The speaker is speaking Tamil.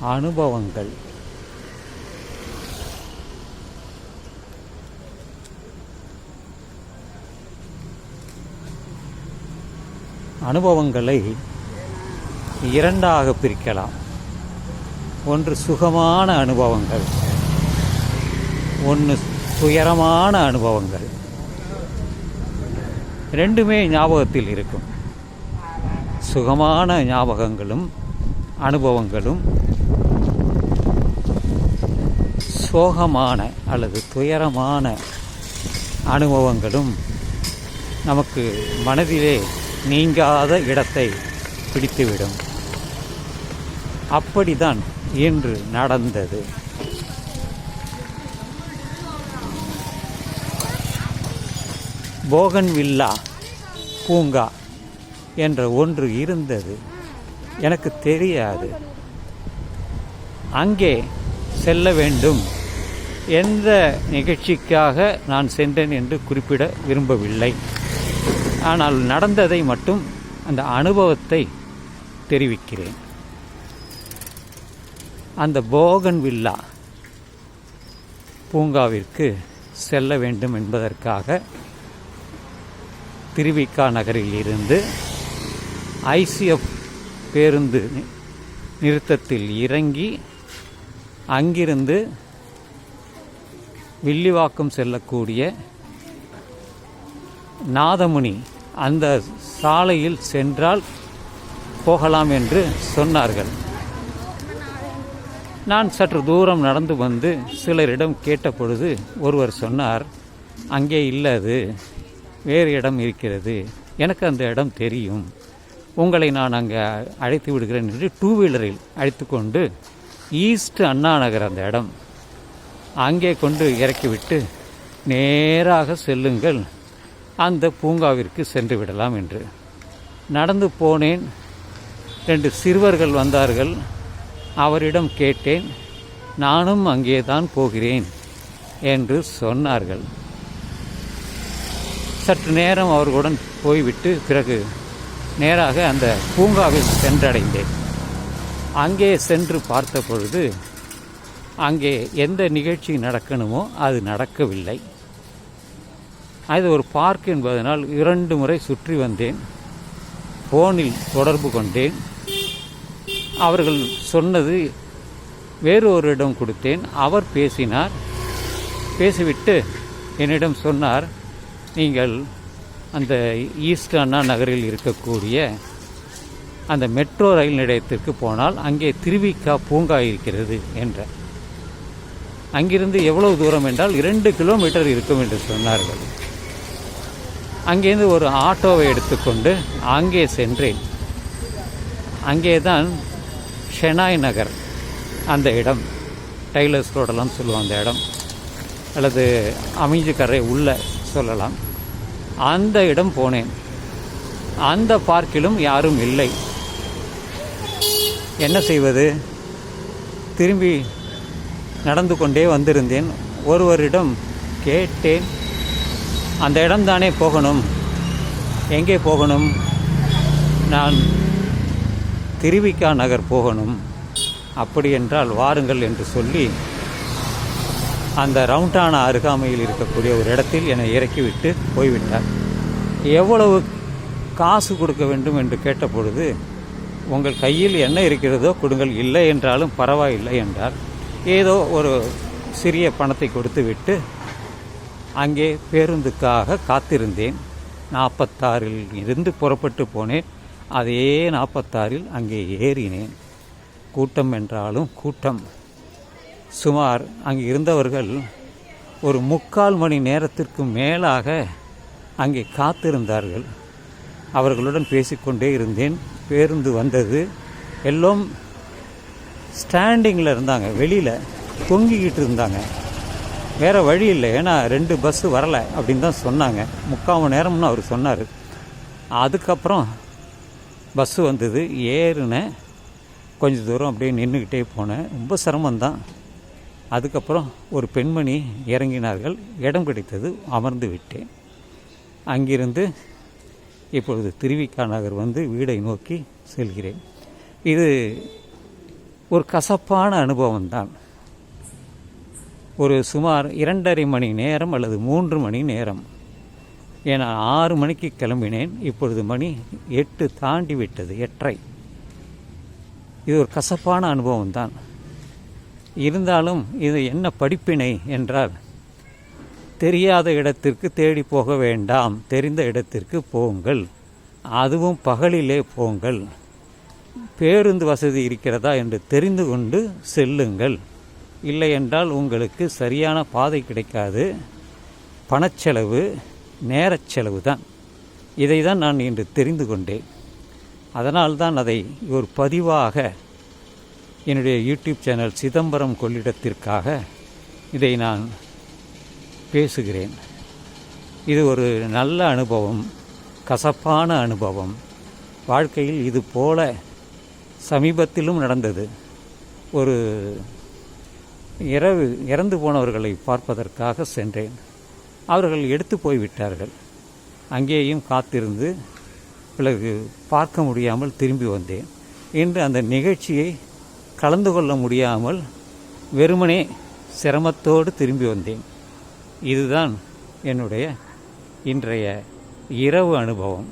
அனுபவங்கள். அனுபவங்களை இரண்டாக பிரிக்கலாம். ஒன்று சுகமான அனுபவங்கள் ஒன்று துயரமான அனுபவங்கள். ரெண்டுமே ஞாபகத்தில் இருக்கும். சுகமான ஞாபகங்களும் அனுபவங்களும் சோகமான அல்லது துயரமான அனுபவங்களும் நமக்கு மனதிலே நீங்காத இடத்தை பிடித்துவிடும். அப்படிதான் இன்று நடந்தது. போகன்வில்லா பூங்கா என்ற ஒன்று இருந்தது. எனக்கு தெரியாது. அங்கே செல்ல வேண்டும். எந்த நிகழ்ச்சிக்காக நான் சென்றேன் என்று குறிப்பிட விரும்பவில்லை. ஆனால் நடந்ததை மட்டும் அந்த அனுபவத்தை தெரிவிக்கிறேன். அந்த போகன் வில்லா பூங்காவிற்கு செல்ல வேண்டும் என்பதற்காக திருவிக்கா நகரில் இருந்து ஐசிஎஃப் பேருந்து நிறுத்தத்தில் இறங்கி அங்கிருந்து வில்லிவாக்கம் செல்லக்கூடிய நாதமுனி அந்த சாலையில் சென்றால் போகலாம் என்று சொன்னார்கள். நான் சற்று தூரம் நடந்து வந்து சிலரிடம் கேட்டபொழுது ஒருவர் சொன்னார் அங்கே இல்லை அது வேறு இடம் இருக்கிறது எனக்கு அந்த இடம் தெரியும். உங்களை நான் அங்கே அழைத்து விடுகிறேன் என்று டூ வீலரில் அழைத்து கொண்டு ஈஸ்ட் அண்ணா நகர் அந்த இடம் அங்கே கொண்டு இறக்கிவிட்டு நேராக செல்லுங்கள். அந்த பூங்காவிற்கு சென்று விடலாம் என்று. நடந்து போனேன். ரெண்டு சிறுவர்கள் வந்தார்கள். அவரிடம் கேட்டேன் நானும் அங்கே தான் போகிறேன் என்று சொன்னார்கள். சற்று நேரம் அவர்களுடன் போய்விட்டு பிறகு நேராக அந்த பூங்காவில் சென்றடைந்தேன். அங்கே சென்று பார்த்த பொழுது அங்கே எந்த நிகழ்ச்சி நடக்கணுமோ அது நடக்கவில்லை. அது ஒரு பார்க் என்பதனால் இரண்டு முறை சுற்றி வந்தேன். ஃபோனில் தொடர்பு கொண்டேன். அவர்கள் சொன்னது வேறு ஒரு இடம் கொடுத்தேன். அவர் பேசினார். பேசிவிட்டு என்னிடம் சொன்னார் நீங்கள் அந்த ஈஸ்ட் அண்ணா நகரில் இருக்கக்கூடிய அந்த மெட்ரோ ரயில் நிலையத்திற்கு போனால் அங்கே திருவிக்கா பூங்கா இருக்கிறது என்ற அங்கிருந்து எவ்வளவு தூரம் என்றால் இரண்டு கிலோமீட்டர் இருக்கும் என்று சொன்னார்கள். அங்கேருந்து ஒரு ஆட்டோவை எடுத்துக்கொண்டு அங்கே சென்றேன். அங்கே தான் ஷெனாய் நகர் அந்த இடம். டைலர்ஸ் ரோடெல்லாம் சொல்லுவோம் அந்த இடம். அல்லது அமைஞ்சு கரை உள்ள சொல்லலாம். அந்த இடம் போனேன். அந்த பார்க்கிலும் யாரும் இல்லை. என்ன செய்வது? திரும்பி நடந்து கொண்டே வந்திருந்தேன். ஒருவரிடம் கேட்டேன் அந்த இடம்தானே போகணும்? எங்கே போகணும்? நான் திருவிக்கா நகர் போகணும். அப்படி என்றால் வாருங்கள் என்று சொல்லி அந்த ரவுண்டான அருகாமையில் இருக்கக்கூடிய ஒரு இடத்தில் என்னை இறக்கிவிட்டு போய்விட்டார். எவ்வளவு காசு கொடுக்க வேண்டும்? என்று கேட்டபொழுது உங்கள் கையில் என்ன இருக்கிறதோ கொடுங்கள் இல்லை என்றாலும் பரவாயில்லை என்றார். ஏதோ ஒரு சிறிய பணத்தை கொடுத்துவிட்டு அங்கே பேருந்துக்காக காத்திருந்தேன். நாற்பத்தாறில் இருந்து புறப்பட்டு போனேன். அதே நாற்பத்தாறில் அங்கே ஏறினேன். கூட்டம் என்றாலும் கூட்டம். சுமார் அங்கே இருந்தவர்கள் ஒரு முக்கால் மணி நேரத்திற்கு மேலாக அங்கே காத்திருந்தார்கள். அவர்களுடன் பேசிக்கொண்டே இருந்தேன். பேருந்து வந்தது. எல்லாம் ஸ்டாண்டிங்கில் இருந்தாங்க வெளியில் தொங்கிக்கிட்டு இருந்தாங்க. வேறு வழி இல்லை ஏன்னா ரெண்டு பஸ்ஸு வரலை அப்படின்னு தான் சொன்னாங்க. முக்கால் மணி நேரம்னு அவர் சொன்னார். அதுக்கப்புறம் பஸ்ஸு வந்தது ஏறினேன் கொஞ்சம் தூரம் அப்படியே நின்றுக்கிட்டே போனேன். ரொம்ப சிரமந்தான் அதுக்கப்புறம் ஒரு பெண்மணி இறங்கினார்கள். இடம் கிடைத்தது அமர்ந்து விட்டேன். அங்கிருந்து இப்பொழுது திருவிக்கா நகர் வந்து வீடை நோக்கி செல்கிறேன். இது ஒரு கசப்பான அனுபவம்தான் ஒரு சுமார் இரண்டரை மணி நேரம் அல்லது மூன்று மணி நேரம். ஏன்னா ஆறு மணிக்கு கிளம்பினேன். இப்பொழுது மணி எட்டு தாண்டி விட்டது எட்டரை. இது ஒரு கசப்பான அனுபவம் தான். இருந்தாலும் இது என்ன படிப்பினை என்றால் தெரியாத இடத்திற்கு தேடி போக வேண்டாம். தெரிந்த இடத்திற்கு போங்கள். அதுவும் பகலிலே போங்கள். பேருந்து வசதி இருக்கிறதா என்று தெரிந்து கொண்டு செல்லுங்கள். இல்லை என்றால் உங்களுக்கு சரியான பாதை கிடைக்காது. பணச்செலவு நேரச்செலவு தான் இதை தான் நான் இன்று தெரிந்து கொண்டேன். அதனால் தான் அதை ஒரு பதிவாக என்னுடைய யூடியூப் சேனல் சிதம்பரம் கொள்ளிடத்திற்காக இதை நான் பேசுகிறேன். இது ஒரு நல்ல அனுபவம் கசப்பான அனுபவம். வாழ்க்கையில் இது போல சமீபத்திலும் நடந்தது. ஒரு இரவு இறந்து போனவர்களை பார்ப்பதற்காக சென்றேன். அவர்கள் எடுத்து போய்விட்டார்கள் அங்கேயும் காத்திருந்து பிறகு பார்க்க முடியாமல் திரும்பி வந்தேன். இன்று அந்த நிகழ்ச்சியை கலந்து கொள்ள முடியாமல் வெறுமனே சிரமத்தோடு திரும்பி வந்தேன். இதுதான் என்னுடைய இன்றைய இரவு அனுபவம்.